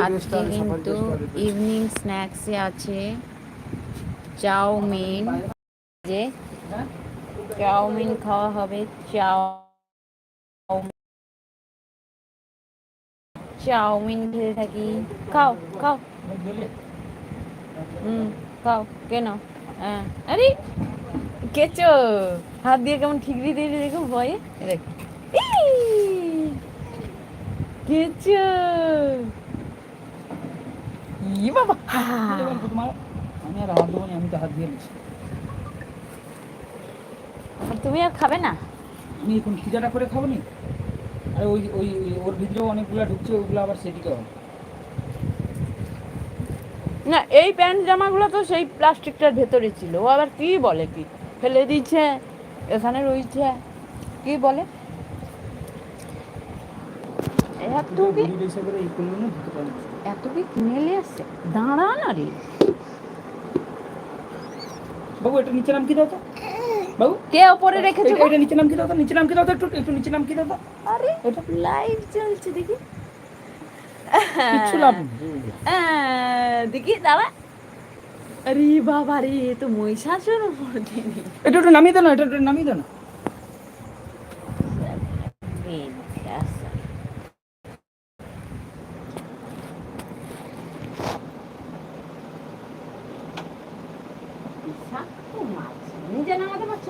আজকে কিন্তু। ইভিনিং স্ন্যাক্সে আছে চাউমিন। যে? চাউমিন খাওয়া হবে চাউ চাউমিন খেয়ে থাকি। খাও খাও। হুম খাও কেন? হ্যাঁ। আরে কেচো। হাত দিয়ে কেমন ঠিকরি দিয়ে দেখো ভয়ে। দেখ। কেচো। ই বাবা তোমার আমি আর হাত দেবো আমি তো হাত দিয়ে নিচ্ছি তুমি আর খাবে না? আমি এখন খিদাটা করে খাব নি আর ওই ওই ওর ভিতরেও অনেকগুলো ঢুকছে ওইগুলো আবার সেদিকে হবে না এই প্যান্ট জামাগুলো তো সেই প্লাস্টিকটার ভেতরে ছিল। ও আবার কি বলে কি? ফেলে দিচ্ছে এখানে রয়েছে। কি বলে? এত এত আসছে দাঁড়া না রে। বাবু এটা নিচে নাম কি দাও তো। বাবু কে ওপরে রেখেছো এটা- এটা নিচে নাম কি দাও তো নিচে নাম কি দাও তো একটু একটু নিচে নাম কি দাও তো। আরে এটা লাইভ চলছে দেখি। কিচ্ছু লাভ দেখি দাঁড়া। আরে বাবা রে তো মহিষাসুর এটা একটু নামিয়ে দাও না এটা একটু নামিয়ে দাও না।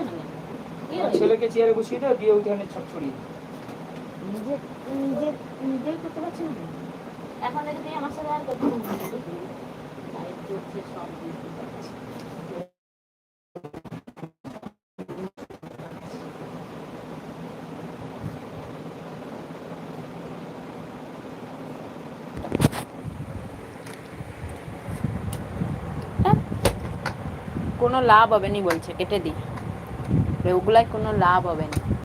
না? ছেলেকে চেয়ারে বসিয়ে দাও দিয়ে ওইখানে ছট ছড়িয়ে নিজে নিজে নিজেই করতে না এখন আমার সাথে আর? কোনো লাভ হবে নি বলছে কেটে দি ওগুলাই কোনো লাভ হবে না।